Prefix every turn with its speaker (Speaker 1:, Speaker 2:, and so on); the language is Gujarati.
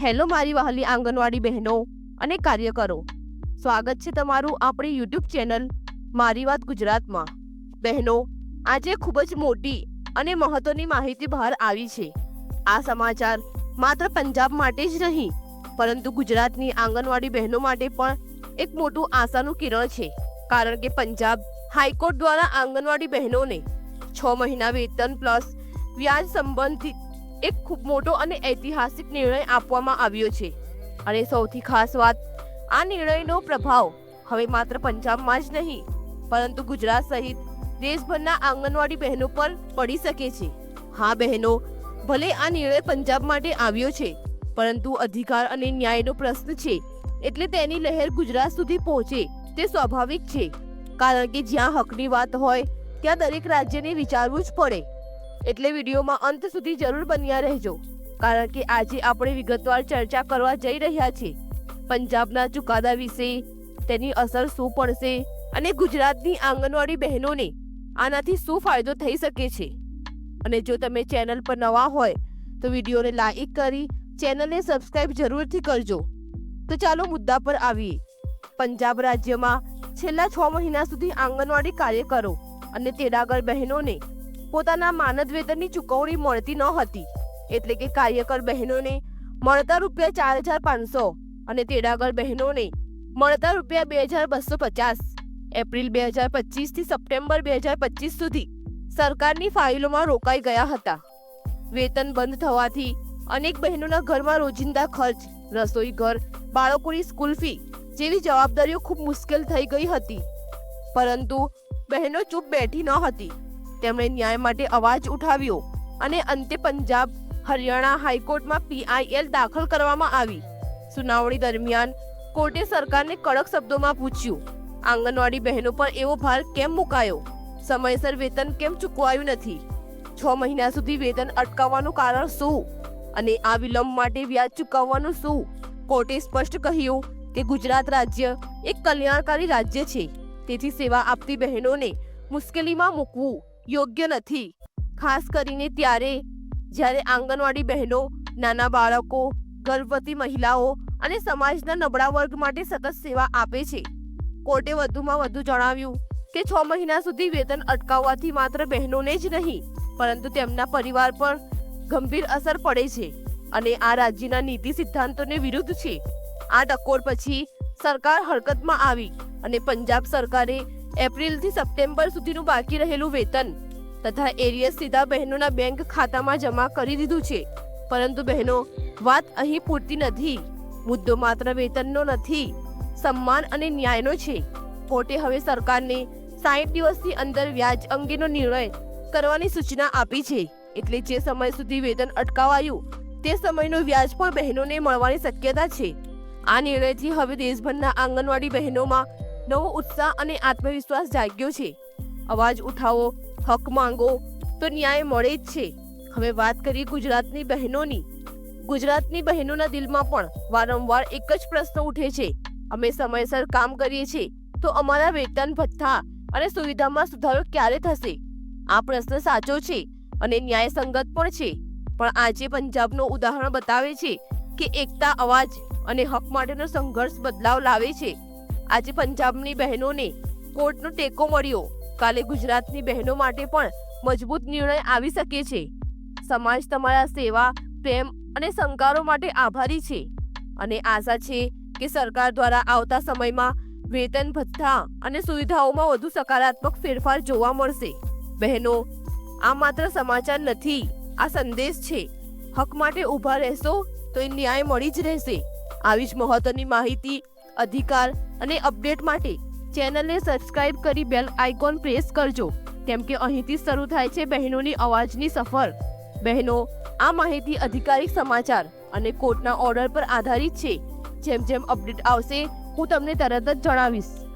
Speaker 1: હેલો મારી વહાલી આંગણવાડી બહેનો અને કાર્યકરો સ્વાગત છે તમારું આપણી યુટ્યુબ ચેનલ મારી વાત ગુજરાતમાં. બહેનો, આજે ખૂબ જ મોટી અને મહત્વની માહિતી બહાર આવી છે. આ સમાચાર માત્ર પંજાબ માટે જ નહીં, પરંતુ ગુજરાતની આંગણવાડી બહેનો માટે પણ એક મોટું આશાનું કિરણ છે. કારણ કે પંજાબ હાઈકોર્ટ દ્વારા આંગણવાડી બહેનોને છ મહિના વેતન પ્લસ વ્યાજ સંબંધિત એક ખૂબ મોટો અને ઐતિહાસિક નિર્ણય આપવામાં આવ્યો છે. અને સૌથી ખાસ વાત, આ નિર્ણયનો પ્રભાવ હવે માત્ર પંજાબમાં જ નહીં, પરંતુ ગુજરાત સહિત દેશભરના આંગણવાડી બહેનો પર પડી શકે છે. હા બહેનો, ભલે આ નિર્ણય પંજાબ માટે આવ્યો છે, પરંતુ અધિકાર અને ન્યાયનો પ્રશ્ન છે, એટલે તેની લહેર ગુજરાત સુધી પહોંચે તે સ્વાભાવિક છે. કારણ કે જ્યાં હકની વાત હોય, ત્યાં દરેક રાજ્યને વિચારવું જ પડે. એટલે વિડીયોમાં અંત સુધી જરૂર બન્યા રહેજો. કારણ કે આજે આપણે વિગતવાર ચર્ચા કરવા જઈ રહ્યા છીએ. પંજાબના ચુકાદા વિશે, તેની અસર શું પડશે અને ગુજરાતની આંગણવાડી બહેનોને આનાથી શું ફાયદો થઈ શકે છે. અને જો તમે ચેનલ પર નવા હોય, તો વિડીયોને લાઈક કરી ચેનલને સબસ્ક્રાઇબ જરૂરથી કરજો. તો ચાલો મુદ્દા પર આવીએ. પંજાબ રાજ્યમાં છેલ્લા છ મહિના સુધી આંગણવાડી કાર્યકરો અને તેડાગર બહેનોને પોતાના માનદ વેતનની ચૂકવણી મળતી ન હતી. એટલે કે કાર્યકર બહેનોને મળતા રૂપિયા ચાર હજાર પાંચસો અને તેડાગર બહેનોને મળતા રૂપિયા બે હજાર બસો પચાસ. એપ્રિલ બે હજાર પચીસથી સપ્ટેમ્બર બે હજાર પચીસ સુધી સરકારની ફાઇલોમાં રોકાઈ ગયા હતા. વેતન બંધ થવાથી અનેક બહેનોના ઘરમાં રોજિંદા ખર્ચ, રસોઈ ઘર, બાળકોની સ્કૂલ ફી જેવી જવાબદારીઓ ખૂબ મુશ્કેલ થઈ ગઈ હતી. પરંતુ બહેનો ચૂપ બેઠી ન હતી. તેમણે ન્યાય માટે અવાજ ઉઠાવ્યો અને અંતે પંજાબ, હરિયાણા હાઈકોર્ટમાં પીઆઈએલ દાખલ કરવામાં આવી. સુનાવણી દરમિયાન કોર્ટે સરકારને કડક શબ્દોમાં પૂછ્યું, આંગણવાડી બહેનો પર એવો ભાર કેમ મુકાયો? સમયસર વેતન કેમ ચૂકવાયું નથી? છ મહિના સુધી વેતન અટકાવવાનું કારણ શું? અને આ વિલંબ માટે વ્યાજ ચૂકવવાનું શું? કોર્ટે સ્પષ્ટ કહ્યું કે ગુજરાત રાજ્ય એક કલ્યાણકારી રાજ્ય છે, તેથી સેવા આપતી બહેનોને મુશ્કેલીમાં મૂકવું યોગ્ય નથી. ખાસ કરીને ત્યારે, જ્યારે આંગણવાડી બહેનો, નાના બાળકો, ગર્ભવતી મહિલાઓ અને સમાજના નબળા વર્ગ માટે સતત સેવા આપે છે. કોર્ટે વધુમાં વધુ જણાવ્યું કે, છ મહિના સુધી વેતન અટકાવવાથી માત્ર બહેનોને જ નહીં, પરંતુ તેમના પરિવાર પર ગંભીર અસર પડે છે અને આ રાજ્યના નીતિ સિદ્ધાંતોને વિરુદ્ધ છે. આ ટકોર પછી સરકાર હરકતમાં આવી અને પંજાબ સરકારે એપ્રિલથી સપ્ટેમ્બર સુધીનું બાકી રહેલું વેતન. તથા એરિયસ સીધા બહેનોના બેંક ખાતામાં જમા કરી દીધું છે. પરંતુ બહેનો, વાત અહીં પૂરતી નથી. મુદ્દો માત્ર વેતનનો નથી. સન્માન અને ન્યાયનો છે. કોર્ટે હવે સરકારને સાઠ દિવસની અંદર વ્યાજ અંગેનો નિર્ણય કરવાની સૂચના આપી છે. એટલે જે સમય સુધી વેતન અટકાવાયું, તે સમયનો વ્યાજ પણ બહેનોને મળવાની શક્યતા છે. આ નિર્ણયથી હવે દેશભરના આંગણવાડી બહેનોમાં નવો ઉત્સાહ અને આત્મવિશ્વાસ જાગ્યો છે. અવાજ ઉઠાવો, હક માંગો, તો ન્યાય મળે જ છે. હવે વાત કરીએ ગુજરાતની બહેનોની. ગુજરાતની બહેનોના દિલમાં પણ વારંવાર એક જ પ્રશ્ન ઉઠે છે. અમે સમયસર કામ કરીએ છીએ, તો અમારા વેતન, ભથ્થા અને સુવિધામાં સુધારો ક્યારે થશે? આ પ્રશ્ન સાચો છે અને ન્યાયસંગત પણ છે. પણ આજે પંજાબનું ઉદાહરણ બતાવે છે કે એકતા, અવાજ અને હક માટેનો સંઘર્ષ બદલાવ લાવે છે. આજે પંજાબની બહેનોને કોર્ટનો ટેકો મળ્યો. કાલે ગુજરાતની બહેનો માટે પણ મજબૂત નિર્ણય આવી શકે છે. સમાજ તમારા સેવા, પ્રેમ અને સંકારો માટે આભારી છે. અને આશા છે કે સરકાર દ્વારા આવતા સમયમાં વેતન ભથ્થા અને સુવિધાઓમાં વધુ સકારાત્મક ફેરફાર જોવા મળશે. બહેનો, આ માત્ર સમાચાર નથી, આ સંદેશ છે. હક માટે ઊભા રહેશો તો એ ન્યાય મળી જ રહેશે. આવી જ મહત્વની માહિતી અધિકાર અને અપડેટ માટે ચેનલને સબસ્ક્રાઇબ કરી બેલ આઇકોન પ્રેસ કરજો. કેમ કે અહીંથી શરૂ થાય છે બહેનોની અવાજની સફર. બહેનો, આ માહિતી અધિકારિક સમાચાર અને કોર્ટના ઓર્ડર પર આધારિત છે. જેમ જેમ અપડેટ આવશે, હું તમને તરત જ જણાવીશ.